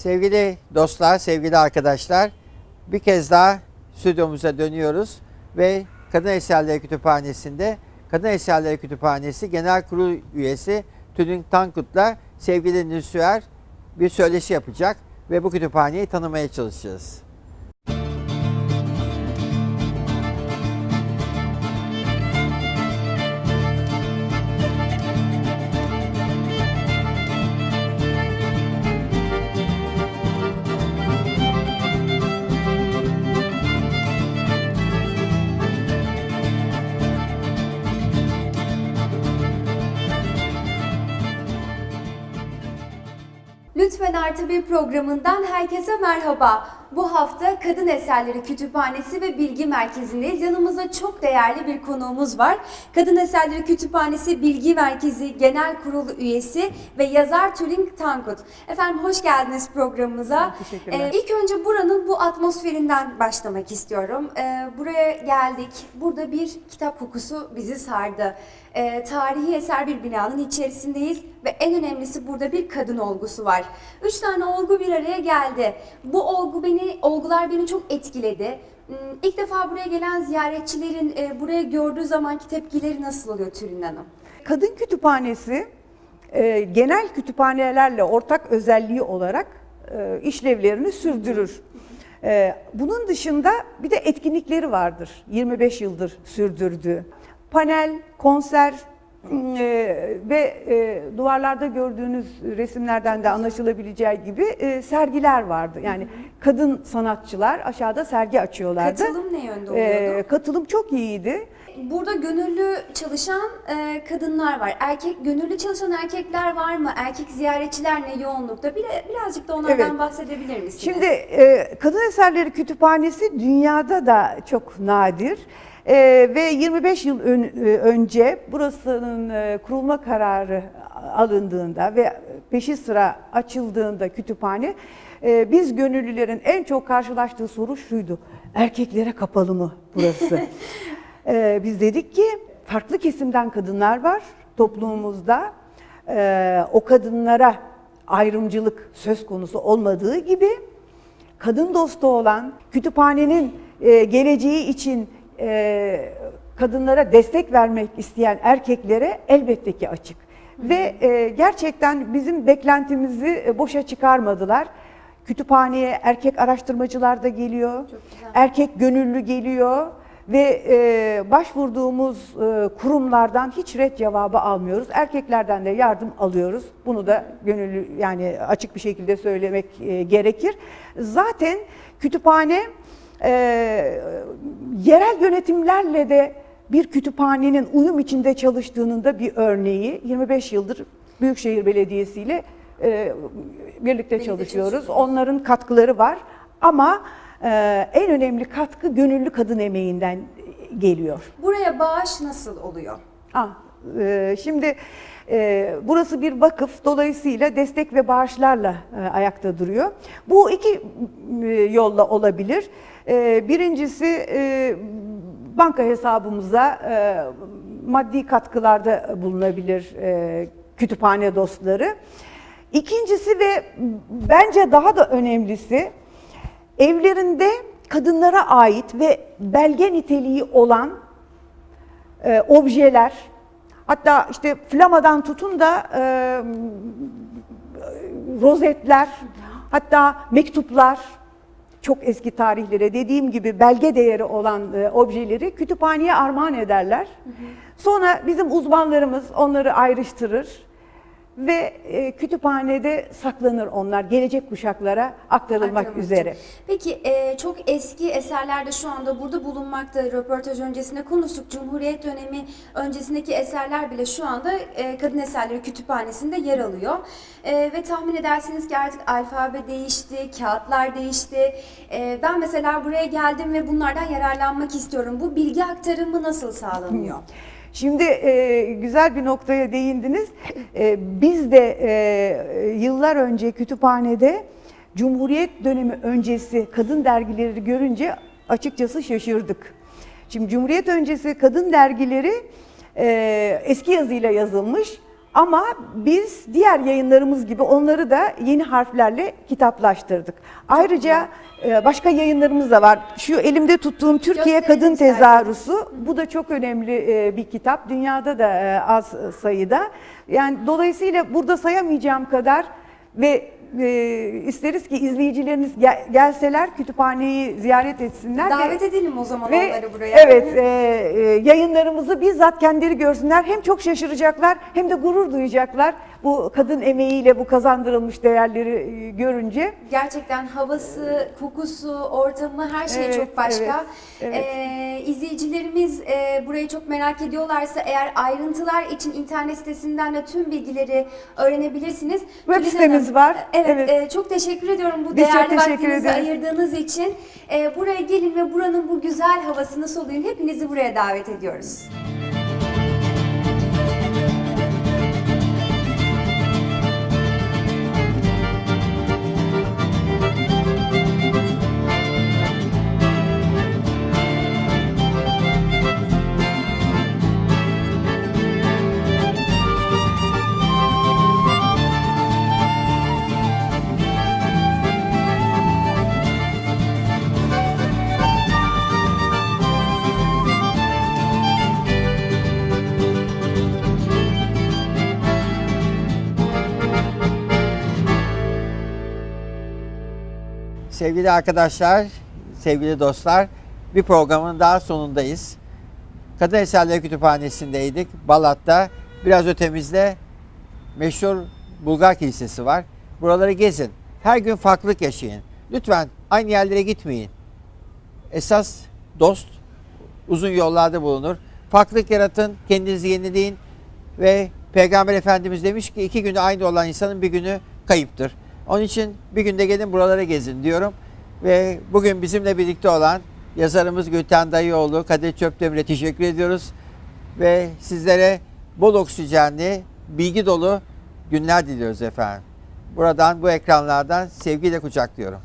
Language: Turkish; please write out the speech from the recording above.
Sevgili dostlar, sevgili arkadaşlar, bir kez daha stüdyomuza dönüyoruz ve Kadın Eserleri Kütüphanesi'nde Kadın Eserleri Kütüphanesi Genel Kurul üyesi Tülin Tankut'la sevgili Nüsüer bir söyleşi yapacak ve bu kütüphaneyi tanımaya çalışacağız. Artı Bir programından herkese merhaba. Bu hafta Kadın Eserleri Kütüphanesi ve Bilgi Merkezi'ndeyiz. Yanımızda çok değerli bir konuğumuz var. Kadın Eserleri Kütüphanesi Bilgi Merkezi Genel Kurulu üyesi ve yazar Tülin Tankut. Efendim hoş geldiniz programımıza. Teşekkürler. Ee, ilk önce buranın bu atmosferinden başlamak istiyorum. Ee, buraya geldik. Burada bir kitap kokusu bizi sardı. Ee, tarihi eser bir binanın içerisindeyiz ve en önemlisi burada bir kadın olgusu var. Üç tane olgu bir araya geldi. Bu olgu beni, olgular beni çok etkiledi. Hmm, İlk defa buraya gelen ziyaretçilerin e, buraya gördüğü zamanki tepkileri nasıl oluyor Tülin Hanım? Kadın kütüphanesi e, genel kütüphanelerle ortak özelliği olarak e, işlevlerini sürdürür. E, bunun dışında bir de etkinlikleri vardır. 25 yıldır sürdürdüğü. Panel, konser e, ve e, duvarlarda gördüğünüz resimlerden de anlaşılabileceği gibi e, sergiler vardı. Yani kadın sanatçılar aşağıda sergi açıyorlardı. Katılım ne yönde E, oluyordu? katılım çok iyiydi. Burada gönüllü çalışan e, kadınlar var. Erkek gönüllü çalışan erkekler var mı? Erkek ziyaretçiler ne yoğunlukta? Bir, birazcık da onlardan Evet. bahsedebilir misiniz? Şimdi e, Kadın Eserleri Kütüphanesi dünyada da çok nadir. E, ve 25 yıl ön- e, önce burasının e, kurulma kararı alındığında ve peşi sıra açıldığında kütüphane e, biz gönüllülerin en çok karşılaştığı soru şuydu. Erkeklere kapalı mı burası? E, biz dedik ki farklı kesimden kadınlar var toplumumuzda. E, o kadınlara ayrımcılık söz konusu olmadığı gibi kadın dostu olan kütüphanenin e, geleceği için e, kadınlara destek vermek isteyen erkeklere elbette ki açık. Ve e, gerçekten bizim beklentimizi e, boşa çıkarmadılar. Kütüphaneye erkek araştırmacılar da geliyor, erkek gönüllü geliyor ve e, başvurduğumuz e, kurumlardan hiç red cevabı almıyoruz. Erkeklerden de yardım alıyoruz. Bunu da gönüllü yani açık bir şekilde söylemek e, gerekir. Zaten kütüphane e, yerel yönetimlerle de bir kütüphanenin uyum içinde çalıştığının da bir örneği. 25 yıldır Büyükşehir Belediyesi ile e, birlikte çalışıyoruz. çalışıyorsunuz. Onların katkıları var ama e, en önemli katkı gönüllü kadın emeğinden geliyor. Buraya bağış nasıl oluyor? Ah, e, şimdi e, burası bir vakıf, dolayısıyla destek ve bağışlarla e, ayakta duruyor. Bu iki e, yolla olabilir. E, birincisi e, banka hesabımıza e, maddi katkılarda bulunabilir e, kütüphane dostları. İkincisi ve bence daha da önemlisi evlerinde kadınlara ait ve belge niteliği olan e, objeler, hatta işte flamadan tutun da e, rozetler, hatta mektuplar, çok eski tarihlere dediğim gibi belge değeri olan e, objeleri kütüphaneye armağan ederler. Sonra bizim uzmanlarımız onları ayrıştırır ve e, kütüphanede saklanır onlar gelecek kuşaklara aktarılmak için. üzere. Peki e, çok eski eserler de şu anda burada bulunmakta. Röportaj öncesinde konuştuk. Cumhuriyet dönemi öncesindeki eserler bile şu anda e, Kadın Eserleri Kütüphanesi'nde yer alıyor. E, ve tahmin edersiniz ki artık alfabe değişti, kağıtlar değişti. E, ben mesela buraya geldim ve bunlardan yararlanmak istiyorum. Bu bilgi aktarımı nasıl sağlanıyor? Şimdi e, güzel bir noktaya değindiniz. E, biz de e, yıllar önce kütüphanede Cumhuriyet dönemi öncesi kadın dergileri görünce açıkçası şaşırdık. Şimdi Cumhuriyet öncesi kadın dergileri e, eski yazıyla yazılmış Ama biz diğer yayınlarımız gibi onları da yeni harflerle kitaplaştırdık. Ayrıca e, başka yayınlarımız da var. Şu elimde tuttuğum Türkiye Kadın isterseniz. Tezahüratı. Bu da çok önemli e, bir kitap. Dünyada da e, az sayıda. Yani dolayısıyla burada sayamayacağım kadar ve e, isteriz ki izleyicileriniz gel- gelseler kütüphaneyi ziyaret etsinler. ve- Davet edelim o zaman ve onları buraya. evet e, e, yayınlarımızı bizzat kendileri görsünler. Hem çok şaşıracaklar hem de gurur duyacaklar bu kadın emeğiyle bu kazandırılmış değerleri e, görünce. Gerçekten havası, kokusu, ortamı her şey Evet, çok başka. evet, evet. Ee, izleyicilerimiz e, burayı çok merak ediyorlarsa eğer ayrıntılar için internet sitesinden de tüm bilgileri öğrenebilirsiniz. Web Tülin sitemiz Hanım, var. Evet, Evet. e, çok teşekkür ediyorum bu Biz değerli vaktinizi ederiz. ayırdığınız için. E, buraya gelin ve buranın bu güzel havasını soluyun. Hepinizi buraya davet ediyoruz. Sevgili arkadaşlar, sevgili dostlar, bir programın daha sonundayız. Kadın Eserleri Kütüphanesi'ndeydik. Balat'ta. Biraz ötemizde meşhur Bulgar Kilisesi var. Buraları gezin. Her gün farklılık yaşayın. Lütfen aynı yerlere gitmeyin. Esas dost uzun yollarda bulunur. Farklılık yaratın, kendinizi yenileyin ve Peygamber Efendimiz demiş ki iki günü aynı olan insanın bir günü kayıptır. Onun için bir günde gelin buralara gezin diyorum. Ve bugün bizimle birlikte olan yazarımız Gülten Dayıoğlu, Kadir Çöpdemir'e teşekkür ediyoruz. Ve sizlere bol oksijenli, bilgi dolu günler diliyoruz efendim. Buradan bu ekranlardan sevgiyle kucaklıyorum.